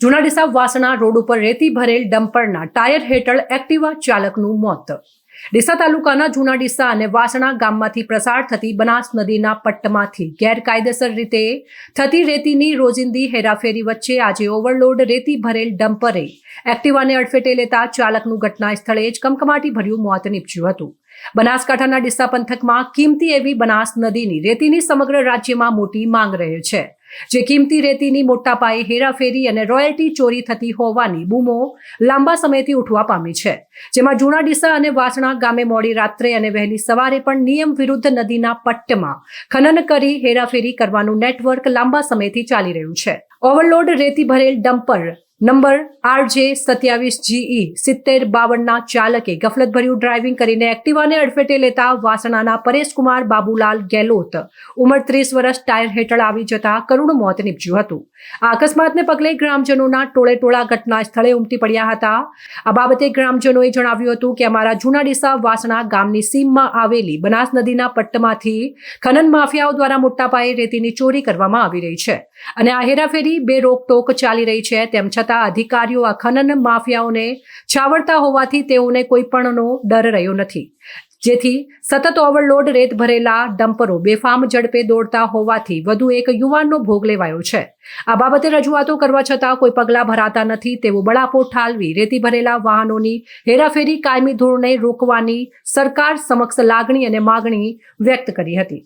જૂના ડીસા વાસણા રોડ ઉપર રેતી ભરેલ ડમ્પરના ટાયર હેઠળ એક્ટિવા ચાલકનું મોત. ડીસા તાલુકાના જૂના ડીસા અને વાસણા ગામમાંથી પ્રસાર થતી બનાસ નદીના પટ્ટમાંથી ગેરકાયદેસર રીતે થતી રેતીની રોજિંદી હેરાફેરી વચ્ચે આજે ઓવરલોડ રેતી ભરેલ ડમ્પરે એક્ટિવાને અડફેટે લેતા ચાલકનું ઘટના સ્થળે જ કમકમાટી ભર્યું મોત નીપજ્યું હતું. બનાસકાંઠાના ડીસા પંથકમાં કિંમતી એવી બનાસ નદીની રેતીની સમગ્ર રાજ્યમાં મોટી માંગ રહે છે. જે કિંમતી રેતીની મોટા પાયે હેરાફેરી અને રોયલ્ટી ચોરી થતી હોવાની બૂમો લાંબા સમયથી ઉઠવા પામી છે. જેમાં જૂના ડીસા અને વાસણા ગામે મોડી રાત્રે અને વહેલી સવારે પણ નિયમ વિરુદ્ધ નદીના પટ્ટમાં ખનન કરી હેરાફેરી કરવાનું નેટવર્ક લાંબા સમયથી ચાલી રહ્યું છે. ઓવરલોડ રેતી ભરેલ ડમ્પર નંબર આરજે સત્યાવીસ જીઈ સિત્તેર બાવનના ચાલકે ગફલતભર્યું ડ્રાઇવિંગ કરીને એક્ટિવાને અડફેટે લેતા વાસણાના પરેશકુમાર બાબુલાલ ગેલોત ઉંમર ત્રીસ વર્ષ ટાયર હેઠળ આવી જતા કરુણ મોત નીપજ્યું હતું. આ અકસ્માતને પગલે ગ્રામજનોના ટોળે ઘટના સ્થળે ઉમટી પડ્યા હતા. આ બાબતે ગ્રામજનોએ જણાવ્યું હતું કે અમારા જૂના ડીસા વાસણા ગામની સીમમાં આવેલી બનાસ નદીના પટ્ટમાંથી ખનન માફિયાઓ દ્વારા મોટા પાયે રેતીની ચોરી કરવામાં આવી રહી છે અને આ હેરાફેરી બે રોકટોક ચાલી રહી છે તેમ છતાં અધિકારીઓ આ ખનન માફિયાઓને છાવડતા હોવાથી તેઓને કોઈ પણનો ડર રહ્યો નથી. જેથી સતત ઓવરલોડ રેત ભરેલા ડમ્પરો બેફામ ઝડપે દોડતા હોવાથી વધુ એક યુવાનનો ભોગ લેવાયો છે. આ બાબતે રજૂઆતો કરવા છતાં કોઈ પગલાં ભરાતા નથી તેવો બળાપો ઠાલવી રેતી ભરેલા વાહનોની હેરાફેરી કાયમી ધોરણે રોકવાની સરકાર સમક્ષ લાગણી અને માગણી વ્યક્ત કરી હતી.